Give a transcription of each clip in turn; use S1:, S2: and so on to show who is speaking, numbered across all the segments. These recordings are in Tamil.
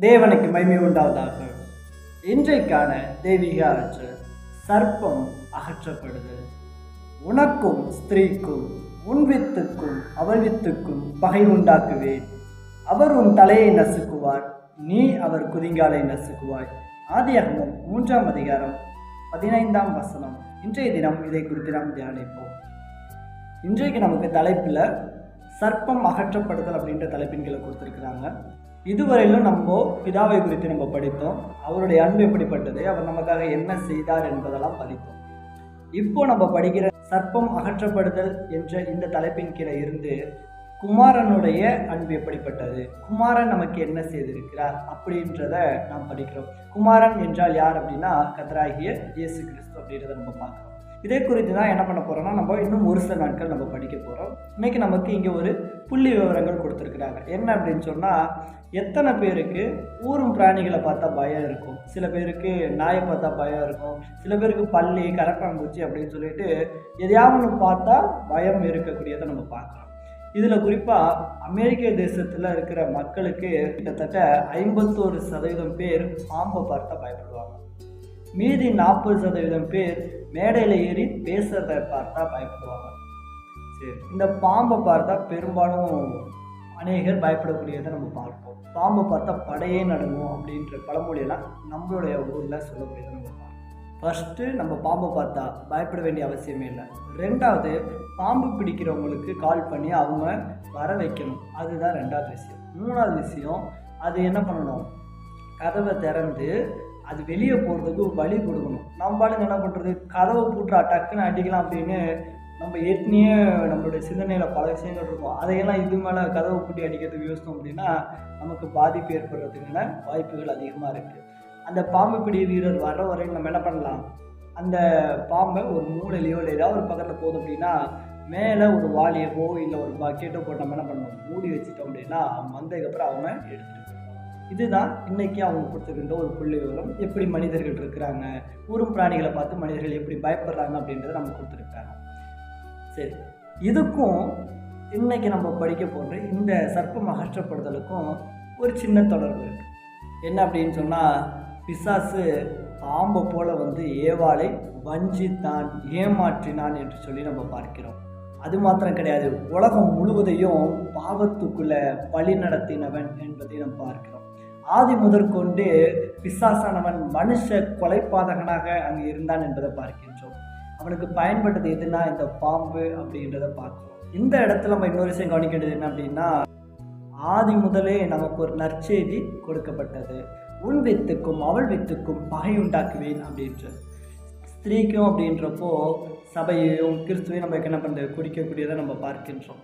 S1: தேவனுக்கு மைமை உண்டாவதாக. இன்றைக்கான தெய்வீக ஆற்றல் சர்ப்பம் அகற்றப்படுது. உனக்கும் ஸ்திரீக்கும் உன் வித்துக்கும் அவள் வித்துக்கும் பகை உண்டாக்குவேன் அவர் உன் தலையை நசுக்குவார் நீ அவர் குதிங்காலை நசுக்குவாய். ஆதியாகமும் மூன்றாம் அதிகாரம் பதினைந்தாம் வசனம். இன்றைய தினம் இதை குறித்து நாம் தியானிப்போம். இன்றைக்கு நமக்கு தலைப்பில் சர்ப்பம் அகற்றப்படுதல் அப்படின்ற தலைப்பின் கீழே கொடுத்துருக்குறாங்க. இதுவரையிலும் நம்ம பிதாவை குறித்து நம்ம படித்தோம். அவருடைய அன்பு எப்படிப்பட்டது? அவர் நமக்காக என்ன செய்தார் என்பதெல்லாம் படித்தோம். இப்போ நம்ம படிக்கிற சர்ப்பம் அகற்றப்படுதல் என்ற இந்த தலைப்பின் கீழே இருந்து குமாரனுடைய அன்பு எப்படிப்பட்டது? குமாரன் நமக்கு என்ன செய்திருக்கிறார் அப்படின்றத நாம் படிக்கிறோம். குமாரன் என்றால் யார் அப்படின்னா கதராகிய இயேசு கிறிஸ்து அப்படின்றத நம்ம பார்க்குறோம். இதே குறித்து தான் என்ன பண்ண போகிறோம்னா நம்ம இன்னும் ஒரு சில நாட்கள் நம்ம படிக்க போகிறோம் இன்னைக்கு நமக்கு இங்கே ஒரு புள்ளி விவரங்கள் கொடுத்துருக்குறாங்க. என்ன அப்படின்னு சொன்னால் எத்தனை பேருக்கு ஊரும் பிராணிகளை பார்த்தா பயம் இருக்கும். சில பேருக்கு நாயை பார்த்தா பயம் இருக்கும். சில பேருக்கு பள்ளி கரப்பாங்குச்சி அப்படின்னு சொல்லிட்டு எதையாவது பார்த்தா பயம் இருக்கக்கூடியதை நம்ம பார்க்குறோம். இதில் குறிப்பாக அமெரிக்க தேசத்தில் இருக்கிற மக்களுக்கு கிட்டத்தட்ட ஐம்பத்தோரு சதவீதம் பேர் பாம்பை பார்த்தா பயப்படுவாங்க. மீதி நாற்பது சதவீதம் பேர் மேடையில் ஏறி பேசுறத பார்த்தா பயப்படுவாங்க. சரி இந்த பாம்பை பார்த்தா பெரும்பாலும் அநேகர் பயப்படக்கூடியதை நம்ம பார்ப்போம். பாம்பை பார்த்தா படையே நடங்கும் அப்படின்ற பழமொழியெல்லாம் நம்மளுடைய ஊரில் சொல்லக்கூடியதை நம்ம பார்ப்போம். ஃபஸ்ட்டு நம்ம பாம்பை பார்த்தா பயப்பட வேண்டிய அவசியமே இல்லை. ரெண்டாவது பாம்பு பிடிக்கிறவங்களுக்கு கால் பண்ணி அவங்க வர வைக்கணும். அதுதான் ரெண்டாவது விஷயம். மூணாவது விஷயம் அது என்ன பண்ணணும்? கதவை திறந்து அது வெளியே போகிறதுக்கு வழி கொடுக்கணும். நம்மளுங்க என்ன பண்ணுறது கதவை பூட்டுறா டக்குன்னு அடிக்கலாம் அப்படின்னு நம்ம ஏற்கனவே நம்மளுடைய சிந்தனையில் பல விஷயங்கள் இருக்கும். அதையெல்லாம் இது மேலே கதவை பூட்டி அடிக்கிறதுக்கு யோசித்தோம் அப்படின்னா நமக்கு பாதிப்பு ஏற்படுறதுக்கான வாய்ப்புகள் அதிகமாக இருக்குது அந்த பாம்பு பிடி வீரர் வர்ற வரையும் நம்ம என்ன பண்ணலாம்? அந்த பாம்பை ஒரு மூளையிலையோ இல்லை ஏதாவது ஒரு பக்கத்தில் போதும் அப்படின்னா மேலே ஒரு வாளியவோ இல்லை ஒரு பக்கெட்டோ போட்டு நம்ம என்ன பண்ணணும்? மூடி வச்சுட்டோம் அப்படின்னா அவன் வந்ததுக்கப்புறம் அவன் எடுத்துகிட்டு இதுதான் இன்னைக்கு அவங்க கொடுத்துருக்கின்ற ஒரு புள்ளி விவரம் எப்படி மனிதர்கள் இருக்கிறாங்க? ஊரும் பிராணிகளை பார்த்து மனிதர்கள் எப்படி பயப்படுறாங்க அப்படின்றத நம்ம கொடுத்துருக்காங்க. சரி. இதுக்கும் இன்னைக்கு நம்ம படிக்க போன்ற இந்த சர்ப்பம் அகற்றப்படுதலுக்கும் ஒரு சின்ன தொடர்பு இருக்குது என்ன அப்படின்னு சொன்னால் பிசாசு பாம்பை போல வந்து ஏவாளை வஞ்சித்தான் ஏமாற்றினான் என்று சொல்லி நம்ம பார்க்கிறோம். அது மாத்திரம் கிடையாது. உலகம் முழுவதையும் பாவத்துக்குள்ளே பழி நடத்தினவன் என்பதை நம்ம பார்க்கிறோம். ஆதி முதற்கொண்டு பிசாசானவன் மனுஷ கொலைப்பாதகனாக அங்கே இருந்தான் என்பதை பார்க்கின்றோம். அவனுக்கு பயன்பட்டது எதுனா இந்த பாம்பு அப்படின்றத பார்க்கிறோம். இந்த இடத்துல நம்ம இன்னொரு விஷயம் கவனிக்க வேண்டியது என்ன அப்படின்னா ஆதி முதலே நமக்கு ஒரு நற்செய்தி கொடுக்கப்பட்டது. உன் வித்துக்கும் அவள் வித்துக்கும் பகை உண்டாக்குவேன் அப்படின்றது ஸ்திரீக்கும் அப்படின்றப்போ சபையையும் கிறிஸ்துவையும் நம்ம என்ன பண்ணுறது குடிக்கக்கூடியதை நம்ம பார்க்கின்றோம்.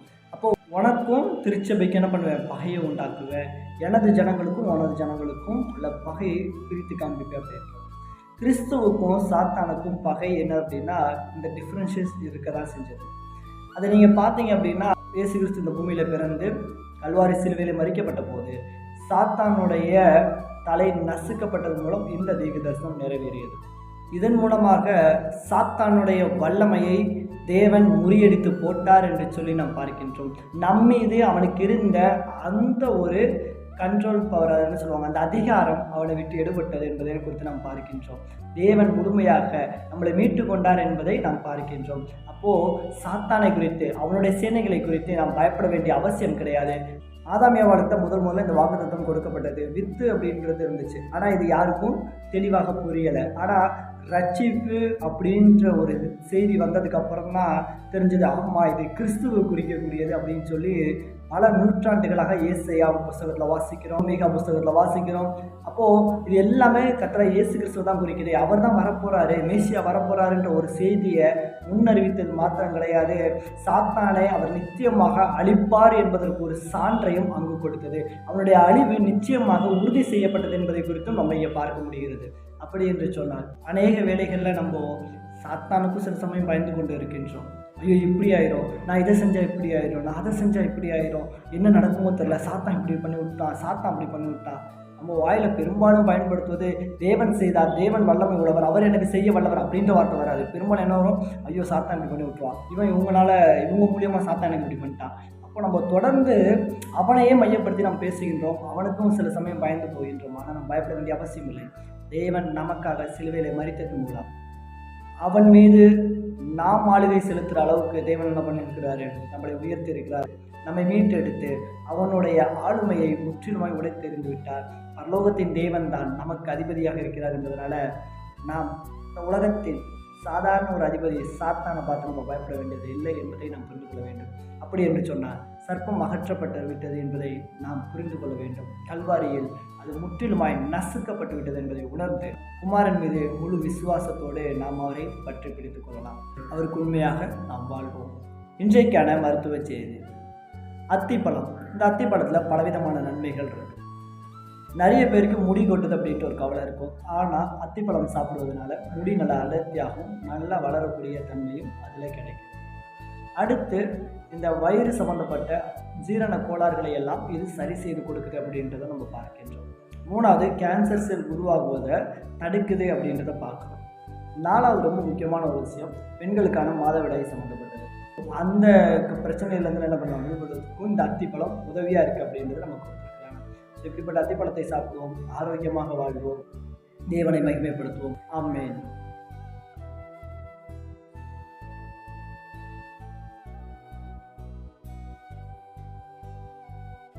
S1: உனக்கும் திருச்சபைக்கு என்ன பண்ணுவேன் பகையை உண்டாக்குவேன் எனது ஜனங்களுக்கும் உனது ஜனங்களுக்கும் உள்ள பகையை பிரித்து காண்பிப்பேன் அப்படின்றது கிறிஸ்துவுக்கும் சாத்தானுக்கும் பகை என்ன அப்படின்னா இந்த டிஃப்ரென்ஷியஸ் இருக்க தான் செஞ்சது. அதை நீங்கள் பார்த்தீங்க அப்படின்னா இயேசு கிறிஸ்து இந்த பூமியில் பிறந்து கல்வாரி சிலுவையில் மறிக்கப்பட்ட போது சாத்தானுடைய தலை நசுக்கப்பட்டது மூலம் இந்த தெய்வ தரிசனம் நிறைவேறியது. இதன் மூலமாக சாத்தானுடைய வல்லமையை தேவன் முறியடித்து போட்டார் என்று சொல்லி நாம் பார்க்கின்றோம். நம்மீது அவனுக்கு இருந்த அந்த ஒரு கண்ட்ரோல் பவர் என்ன சொல்லுவாங்க? அந்த அதிகாரம் அவனை விட்டு எடுபட்டது என்பதை குறித்து நாம் பார்க்கின்றோம். தேவன் முழுமையாக நம்மளை மீட்டு கொண்டார் என்பதை நாம் பார்க்கின்றோம். அப்போது சாத்தானை குறித்து அவனுடைய சேனைகளை குறித்து நாம் பயப்பட வேண்டிய அவசியம் கிடையாது. ஆதாமியாவாளுக்கு தான் முதல் முதல்ல இந்த வாக்குத்தத்தம் கொடுக்கப்பட்டது. வித்து அப்படின்றது இருந்துச்சு. ஆனால் இது யாருக்கும் தெளிவாக புரியலை. ஆனால் ரட்சிப்பு அப்படின்ற ஒரு செய்தி வந்ததுக்கு அப்புறம் தான் தெரிஞ்சது ஆமாம் இது கிறிஸ்துவ குறிக்கக்கூடியது அப்படின்னு சொல்லி பல நூற்றாண்டுகளாக ஏசையா புஸ்தகத்தில் வாசிக்கிறோம் மேகா புஸ்தகத்தில் வாசிக்கிறோம். அப்போது இது எல்லாமே கத்திர இயேசு கிறிஸ்துவ தான் குறிக்கிறது அவர் தான் வரப்போகிறாரு மேசியா வரப்போகிறாருன்ற ஒரு செய்தியை முன்னறிவித்தது மாத்திரம் கிடையாது. சாத்தானை அவர் நிச்சயமாக அழிப்பார் என்பதற்கு ஒரு சான்றையும் அங்கு கொடுத்தது. அவனுடைய அழிவு நிச்சயமாக உறுதி செய்யப்பட்டது என்பதை குறித்தும் நம்ம இங்கே பார்க்க முடிகிறது. அப்படி என்று சொன்னால் அநேக வேலைகளில் நம்ம சாத்தானுக்கும் சில சமயம் பயந்து கொண்டு இருக்கின்றோம். ஐயோ இப்படி ஆயிரும். நான் இதை செஞ்சால் இப்படி ஆயிரும். நான் அதை செஞ்சால் இப்படி ஆயிரும். என்ன நடக்குமோ தெரில சாத்தான் இப்படி பண்ணி விட்டான் சாத்தான் அப்படி பண்ணி விட்டான் நம்ம வாயில் பெரும்பாலும் பயன்படுத்துவது தேவன் செய்தார் தேவன் வல்லமை உள்ளவர் அவர் எனக்கு செய்ய வல்லவர் அப்படின்ற வார்த்தை வராது. பெரும்பாலும் என்ன வரும்? ஐயோ சாத்தான் இப்படி பண்ணி விட்டுருவான் இவன் இவங்களால இவங்க மூலியமாக சாத்தான் எனக்கு இப்படி பண்ணிட்டான். அப்போ நம்ம தொடர்ந்து அவனையே மையப்படுத்தி நாம் பேசுகின்றோம். அவனுக்கும் சில சமயம் பயந்து போகின்றோம். ஆனால் நம்ம பயப்பட வேண்டிய அவசியம் இல்லை. தேவன் நமக்காக சிலுவையில் மறித்ததன் மூலம் அவன் மீது நாம் ஆளுகை செலுத்துகிற அளவுக்கு தேவன் என்ன பண்ணியிருக்கிறாரு? நம்மளை உயர்த்தி இருக்கிறார். நம்மை மீட்டெடுத்து அவனுடைய ஆளுமையை முற்றிலுமாய் உடைத்தெறிந்து விட்டார். பரலோகத்தின் தேவன் தான் நமக்கு அதிபதியாக இருக்கிறார் என்பதனால நாம் இந்த உலகத்தில் சாதாரண ஒரு அதிபதி சாத்தானை பார்த்து நம்ம பயப்பட வேண்டியது இல்லை என்பதை நாம் புரிந்து கொள்ள வேண்டும். அப்படி என்று சொன்னால் சர்ப்பம் அகற்றப்பட்டு விட்டது என்பதை நாம் புரிந்து கொள்ள வேண்டும். கல்வாரியில் அது முற்றிலுமாய் நசுக்கப்பட்டு விட்டது என்பதை உணர்ந்து குமாரன் மீது முழு விசுவாசத்தோடு நாம் அவரை பற்றி பிடித்துக் கொள்ளலாம். அவருக்கு உண்மையாக நாம் வாழ்வோம். இன்றைக்கான மருத்துவ செய்தி. அத்திப்பழம். இந்த அத்திப்பழத்தில் பலவிதமான நன்மைகள் இருக்கு. நிறைய பேருக்கு முடி கொட்டுது அப்படின்ட்டு ஒரு கவலை இருக்கும். ஆனால் அத்திப்பழம் சாப்பிடுவதனால முடி நல்லா அடர்த்தியாகும் நல்லா வளரக்கூடிய தன்மையும் அதில் கிடைக்கும். அடுத்து இந்த வயிறு சம்மந்தப்பட்ட ஜீரண கோளாறுகளை எல்லாம் இது சரி செய்து கொடுக்குது அப்படின்றத நம்ம பார்க்கின்றோம். மூணாவது கேன்சர் செல் உருவாகுவதை தடுக்குது அப்படின்றத பார்க்குறோம். நாலாவது ரொம்ப முக்கியமான ஒரு விஷயம் பெண்களுக்கான மாதவிடாய் சம்மந்தப்பட்டது அந்த பிரச்சனையிலேருந்து என்ன பண்ணுவாங்க? விடுபடுறதுக்கும் இந்த அத்திப்பழம் உதவியாக இருக்குது அப்படின்றது நமக்கு கொடுத்துருக்காங்க. ஸோ இப்படிப்பட்ட அத்திப்பழத்தை சாப்பிடுவோம் ஆரோக்கியமாக வாழ்வோம் தேவனை மகிமைப்படுத்துவோம். ஆமேன்.